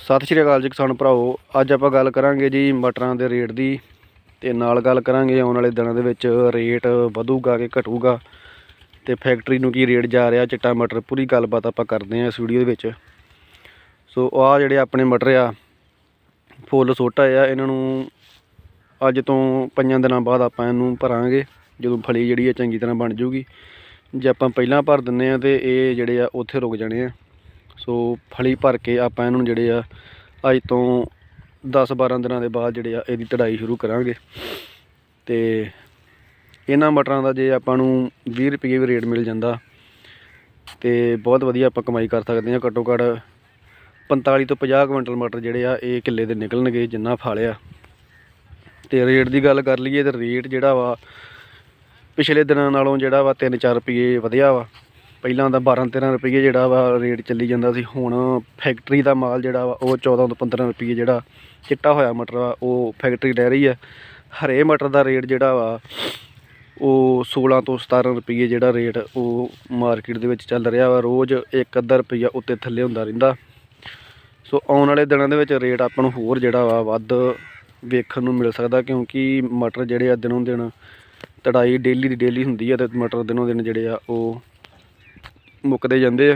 ਸਤਿ ਸ਼੍ਰੀ ਅਕਾਲ ਜੀ ਕਿਸਾਨ ਭਰਾਓ ਅੱਜ ਆਪਾਂ ਗੱਲ ਕਰਾਂਗੇ ਜੀ ਮਟਰਾਂ ਦੇ ਰੇਟ ਦੀ ਤੇ ਨਾਲ ਗੱਲ ਕਰਾਂਗੇ ਆਉਣ ਵਾਲੇ ਦਿਨਾਂ ਦੇ ਵਿੱਚ ਰੇਟ ਵਧੂਗਾ ਕਿ ਘਟੂਗਾ ਤੇ ਫੈਕਟਰੀ ਨੂੰ ਕੀ ਰੇਟ ਜਾ ਰਿਹਾ, ਚਿੱਟਾ ਮਟਰ, ਪੂਰੀ ਗੱਲਬਾਤ ਆਪਾਂ ਕਰਦੇ ਹਾਂ ਇਸ ਵੀਡੀਓ ਦੇ ਵਿੱਚ। ਸੋ ਆਹ ਜਿਹੜੇ ਆਪਣੇ ਮਟਰ ਆ, ਫੁੱਲ ਸੋਟਾ ਆ, ਇਹਨਾਂ ਨੂੰ ਅੱਜ ਤੋਂ ਪੰਜਾਂ ਦਿਨਾਂ ਬਾਅਦ ਆਪਾਂ ਇਹਨੂੰ ਭਰਾਂਗੇ, ਜਦੋਂ ਫਲੀ ਜਿਹੜੀ ਆ ਚੰਗੀ ਤਰ੍ਹਾਂ ਬਣ ਜੂਗੀ। ਜੇ ਆਪਾਂ ਪਹਿਲਾਂ ਭਰ ਦਿੰਨੇ ਆ ਤੇ ਇਹ ਜਿਹੜੇ ਆ ਉੱਥੇ ਰੁਕ ਜਾਣੇ ਆ। ਸੋ ਫਲੀ ਭਰ ਕੇ ਆਪਾਂ ਇਹਨੂੰ ਜਿਹੜੇ ਆ, ਅੱਜ ਤੋਂ 10 12 ਦਿਨਾਂ ਦੇ ਬਾਅਦ ਜਿਹੜੇ ਆ, ਇਹਦੀ ਤੜਾਈ ਸ਼ੁਰੂ ਕਰਾਂਗੇ। ਤੇ ਇਹਨਾਂ ਮਟਰਾਂ ਦਾ ਜੇ ਆਪਾਂ ਨੂੰ 20 ਰੁਪਏ ਵੀ ਰੇਟ ਮਿਲ ਜਾਂਦਾ, ਤੇ ਬਹੁਤ ਵਧੀਆ ਆਪਾਂ ਕਮਾਈ ਕਰ ਸਕਦੇ ਹਾਂ। ਘੱਟੋ ਘੱਟ 45 ਤੋਂ 50 ਕੁਇੰਟਲ ਮਟਰ ਜਿਹੜੇ ਆ, ਇਹ ਕਿੱਲੇ ਦੇ ਨਿਕਲਣਗੇ ਜਿੰਨਾ ਫਾਲਿਆ। ਤੇ ਰੇਟ ਦੀ ਗੱਲ ਕਰ ਲਈਏ ਤੇ ਰੇਟ ਜਿਹੜਾ ਵਾ, ਪਿਛਲੇ ਦਿਨਾਂ ਨਾਲੋਂ ਜਿਹੜਾ ਵਾ 3-4 ਰੁਪਏ ਵਧਿਆ ਵਾ। ਪਹਿਲਾਂ ਤਾਂ 12-13 ਰੁਪਏ ਜਿਹੜਾ ਵਾ ਰੇਟ ਚੱਲੀ ਜਾਂਦਾ ਸੀ, ਹੁਣ ਫੈਕਟਰੀ ਦਾ ਮਾਲ ਜਿਹੜਾ ਵਾ, ਉਹ 14 ਤੋਂ 15 ਰੁਪਏ ਜਿਹੜਾ ਚਿੱਟਾ ਹੋਇਆ ਮਟਰ ਵਾ, ਉਹ ਫੈਕਟਰੀ ਲੈ ਰਹੀ ਆ। ਹਰੇ ਮਟਰ ਦਾ ਰੇਟ ਜਿਹੜਾ ਵਾ, ਉਹ 16 ਤੋਂ 17 ਰੁਪਏ ਜਿਹੜਾ ਰੇਟ ਉਹ ਮਾਰਕੀਟ ਦੇ ਵਿੱਚ ਚੱਲ ਰਿਹਾ ਵਾ, ਰੋਜ਼ ਇੱਕ ਅੱਧਾ ਰੁਪਈਆ ਉੱਤੇ ਥੱਲੇ ਹੁੰਦਾ ਰਹਿੰਦਾ। ਸੋ ਆਉਣ ਵਾਲੇ ਦਿਨਾਂ ਦੇ ਵਿੱਚ ਰੇਟ ਆਪਾਂ ਨੂੰ ਹੋਰ ਜਿਹੜਾ ਵਾ, ਵੱਧ ਵੇਖਣ ਨੂੰ ਮਿਲ ਸਕਦਾ, ਕਿਉਂਕਿ ਮਟਰ ਜਿਹੜੇ ਆ ਦਿਨੋਂ ਦਿਨ ਤੜਾਈ ਡੇਲੀ ਦੀ ਡੇਲੀ ਹੁੰਦੀ ਆ ਤੇ ਮਟਰ ਦਿਨੋਂ ਦਿਨ ਜਿਹੜੇ ਆ, ਉਹ ਮੁੱਕਦੇ ਜਾਂਦੇ ਆ।